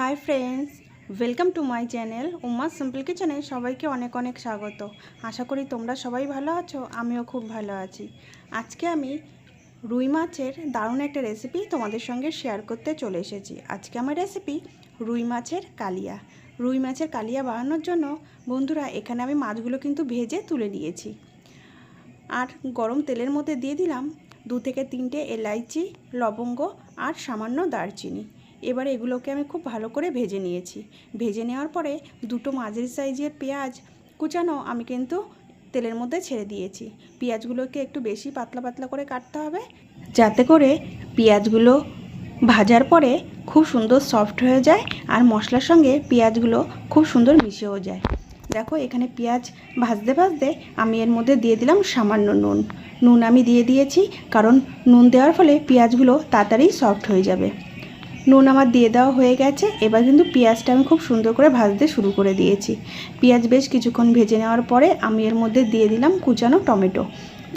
Hi friends welcome to my channel Uma simple কিচেনে সবাইকে অনেক অনেক স্বাগত। আশা করি তোমরা সবাই ভালো আছো, আমিও খুব ভালো আছি। আজকে আমি রুই মাছের দারুণ একটা রেসিপি তোমাদের সঙ্গে শেয়ার করতে চলে এসেছি। আজকে আমার রেসিপি রুই মাছের কালিয়া। রুই মাছের কালিয়া বানানোর জন্য বন্ধুরা, এখানে আমি মাছগুলো কিন্তু ভেজে তুলে নিয়েছি। আর গরম তেলের মধ্যে দিয়ে দিলাম দু থেকে তিনটে এলাইচি, লবঙ্গ আর সামান্য দারচিনি। এবার এগুলোকে আমি খুব ভালো করে ভেজে নিয়েছি। ভেজে নেওয়ার পরে দুটো মাঝারি সাইজের পেঁয়াজ কুচানো আমি কিন্তু তেলের মধ্যে ছেড়ে দিয়েছি। পেঁয়াজগুলোকে একটু বেশি পাতলা পাতলা করে কাটতে হবে, যাতে করে পেঁয়াজগুলো ভাজার পরে খুব সুন্দর সফট হয়ে যায় আর মশলার সঙ্গে পেঁয়াজগুলো খুব সুন্দর মিশেও যায়। দেখো এখানে পেঁয়াজ ভাজতে ভাজতে আমি এর মধ্যে দিয়ে দিলাম সামান্য নুন। নুন আমি দিয়ে দিয়েছি, কারণ নুন দেওয়ার ফলে পেঁয়াজগুলো তাড়াতাড়ি সফট হয়ে যাবে। নুন আমার দিয়ে দেওয়া হয়ে গেছে। এবার কিন্তু পেঁয়াজটা আমি খুব সুন্দর করে ভাজতে শুরু করে দিয়েছি। পেঁয়াজ বেশ কিছুক্ষণ ভেজে নেওয়ার পরে আমি এর মধ্যে দিয়ে দিলাম কুচানো টমেটো।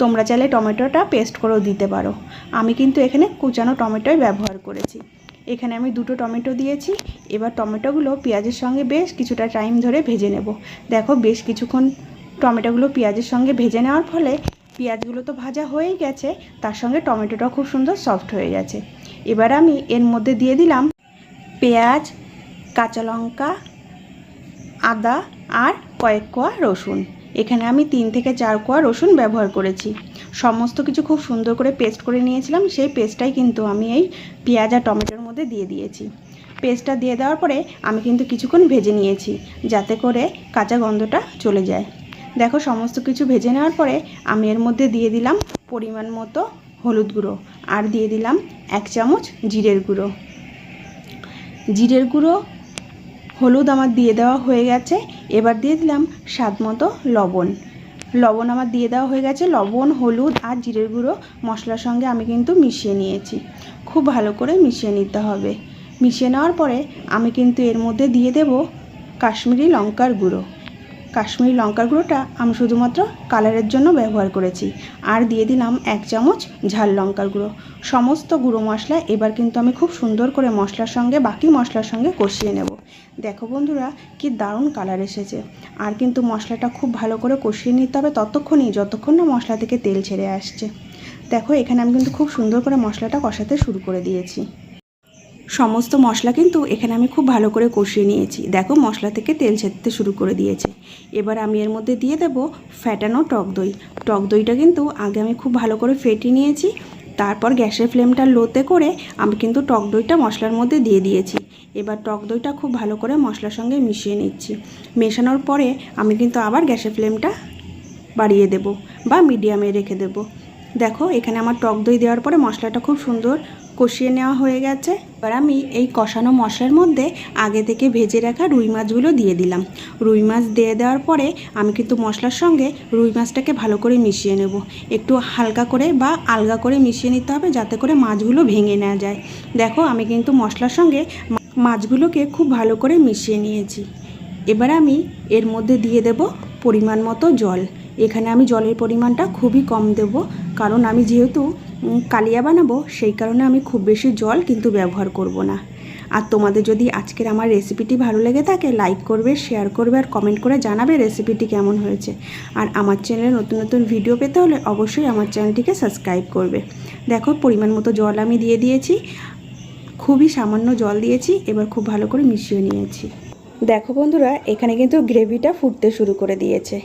তোমরা চাইলে টমেটোটা পেস্ট করেও দিতে পারো। আমি কিন্তু এখানে কুচানো টমেটোই ব্যবহার করেছি। এখানে আমি দুটো টমেটো দিয়েছি। এবার টমেটোগুলো পেঁয়াজের সঙ্গে বেশ কিছুটা টাইম ধরে ভেজে নেব। দেখো বেশ কিছুক্ষণ টমেটোগুলো পেঁয়াজের সঙ্গে ভেজে নেওয়ার ফলে পেঁয়াজগুলো তো ভাজা হয়েই গেছে, তার সঙ্গে টমেটোটা খুব সুন্দর সফট হয়ে গেছে। এবার আমি এর মধ্যে দিয়ে দিলাম পেঁয়াজ, কাঁচা লঙ্কা, আদা আর কয়েক কোয়া রসুন। এখানে আমি তিন থেকে চার কোয়া রসুন ব্যবহার করেছি। সমস্ত কিছু খুব সুন্দর করে পেস্ট করে নিয়েছিলাম, সেই পেস্টটাই কিন্তু আমি এই পেঁয়াজ আর টমেটোর মধ্যে দিয়ে দিয়েছি। পেস্টটা দিয়ে দেওয়ার পরে আমি কিন্তু কিছুক্ষণ ভেজে নিয়েছি, যাতে করে কাঁচা গন্ধটা চলে যায়। দেখো, সমস্ত কিছু ভেজে নেওয়ার পরে আমি এর মধ্যে দিয়ে দিলাম পরিমাণ মতো হলুদ গুঁড়ো। আর দিয়ে দিলাম এক চামচ জিরের গুঁড়ো। জিরের গুঁড়ো হলুদ আমার দিয়ে দেওয়া হয়ে গেছে। এবার দিয়ে দিলাম স্বাদ মতো লবণ। লবণ আমার দিয়ে দেওয়া হয়ে গেছে। লবণ, হলুদ আর জিরের গুঁড়ো মশলার সঙ্গে আমি কিন্তু মিশিয়ে নিয়েছি। খুব ভালো করে মিশিয়ে নিতে হবে। মিশিয়ে নেওয়ার পরে আমি কিন্তু এর মধ্যে দিয়ে দেব কাশ্মীরি লঙ্কার গুঁড়ো। কাশ্মীরি লঙ্কার গুঁড়োটা আমি শুধুমাত্র কালারের জন্য ব্যবহার করেছি। আর দিয়ে দিলাম এক চামচ ঝাল লঙ্কার গুঁড়ো। সমস্ত গুঁড়ো মশলা এবার কিন্তু আমি খুব সুন্দর করে মশলার সঙ্গে, বাকি মশলার সঙ্গে কষিয়ে নেব। দেখো বন্ধুরা, কি দারুণ কালার এসেছে। আর কিন্তু মশলাটা খুব ভালো করে কষিয়ে নিতে হবে ততক্ষণই, যতক্ষণ না মশলা থেকে তেল ছেড়ে আসছে। দেখো, এখানে আমি কিন্তু খুব সুন্দর করে মশলাটা কষাতে শুরু করে দিয়েছি। সমস্ত মশলা কিন্তু এখানে আমি খুব ভালো করে কষিয়ে নিয়েছি। দেখো, মশলা থেকে তেল ছেড়তে শুরু করে দিয়েছে। এবার আমি এর মধ্যে দিয়ে দেব ফ্যাটানো টক দই। টক দইটা কিন্তু আগে আমি খুব ভালো করে ফেটিয়ে নিয়েছি। তারপর গ্যাসের ফ্লেমটা লোতে করে আমি কিন্তু টক দইটা মশলার মধ্যে দিয়ে দিয়েছি। এবার টক দইটা খুব ভালো করে মশলার সঙ্গে মিশিয়ে নিচ্ছি। মেশানোর পরে আমি কিন্তু আবার গ্যাসের ফ্লেমটা বাড়িয়ে দেব বা মিডিয়ামে রেখে দেব। দেখো, এখানে আমার টক দই দেওয়ার পরে মশলাটা খুব সুন্দর কষিয়ে নেওয়া হয়ে গেছে। এবার আমি এই কষানো মশলার মধ্যে আগে থেকে ভেজে রাখা রুই মাছগুলো দিয়ে দিলাম। রুই মাছ দিয়ে দেওয়ার পরে আমি কিন্তু মশলার সঙ্গে রুই মাছটাকে ভালো করে মিশিয়ে নেব। একটু হালকা করে বা আলগা করে মিশিয়ে নিতে হবে যাতে করে মাছগুলো ভেঙে নেওয়া যায়। দেখো, আমি কিন্তু মশলার সঙ্গে মাছগুলোকে খুব ভালো করে মিশিয়ে নিয়েছি। এবার আমি এর মধ্যে দিয়ে দেব পরিমাণ মতো জল। এখানে আমি জলের পরিমাণটা খুবই কম দেব। কারণ আমি যেহেতু কালিয়া বানাবো, সেই কারণে আমি খুব বেশি জল কিন্তু ব্যবহার করব না। আর তোমাদের যদি আজকের আমার রেসিপিটি ভালো লেগে থাকে, লাইক করবে, শেয়ার করবে আর কমেন্ট করে জানাবে রেসিপিটি কেমন হয়েছে। আর আমার চ্যানেলে নতুন নতুন ভিডিও পেতে হলে অবশ্যই আমার চ্যানেলটিকে সাবস্ক্রাইব করবে। দেখো, পরিমাণ মতো জল আমি দিয়ে দিয়েছি। খুবই সামান্য জল দিয়েছি, এবার খুব ভালো করে মিশিয়ে নিয়েছি। দেখো বন্ধুরা, এখানে কিন্তু গ্রেভিটা ফুটতে শুরু করে দিয়েছে।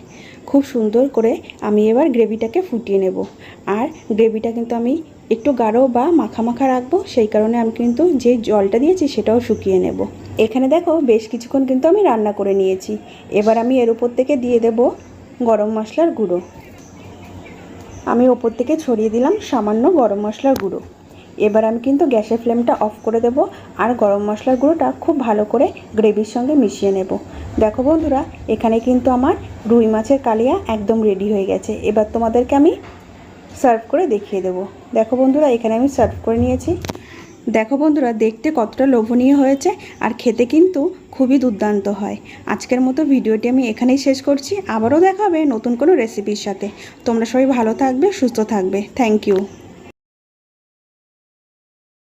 খুব সুন্দর করে আমি এবার গ্রেভিটাকে ফুটিয়ে নেব। আর গ্রেভিটা কিন্তু আমি একটু গাঢ় বা মাখা মাখা রাখব, সেই কারণে আমি কিন্তু যে জলটা দিয়েছি সেটাও শুকিয়ে নেব। এখানে দেখো, বেশ কিছুক্ষণ কিন্তু আমি রান্না করে নিয়েছি। এবার আমি এর উপর থেকে দিয়ে দেব গরম মশলার গুঁড়ো। আমি ওপর থেকে ছড়িয়ে দিলাম সামান্য গরম মশলার গুঁড়ো। এবার আমি কিন্তু গ্যাসের ফ্লেমটা অফ করে দেব আর গরম মশলার গুঁড়োটা খুব ভালো করে গ্রেভির সঙ্গে মিশিয়ে নেব। দেখো বন্ধুরা, এখানে কিন্তু আমার রুই মাছের কালিয়া একদম রেডি হয়ে গেছে। এবার তোমাদেরকে আমি সার্ভ করে দেখিয়ে দেবো। দেখো বন্ধুরা, এখানে আমি সার্ভ করে নিয়েছি। দেখো বন্ধুরা, দেখতে কতটা লোভনীয় হয়েছে আর খেতে কিন্তু খুবই দুর্দান্ত হয়। আজকের মতো ভিডিওটি আমি এখানেই শেষ করছি। আবারও দেখা হবে নতুন কোনো রেসিপির সাথে। তোমরা সবাই ভালো থাকবে, সুস্থ থাকবে। Thank you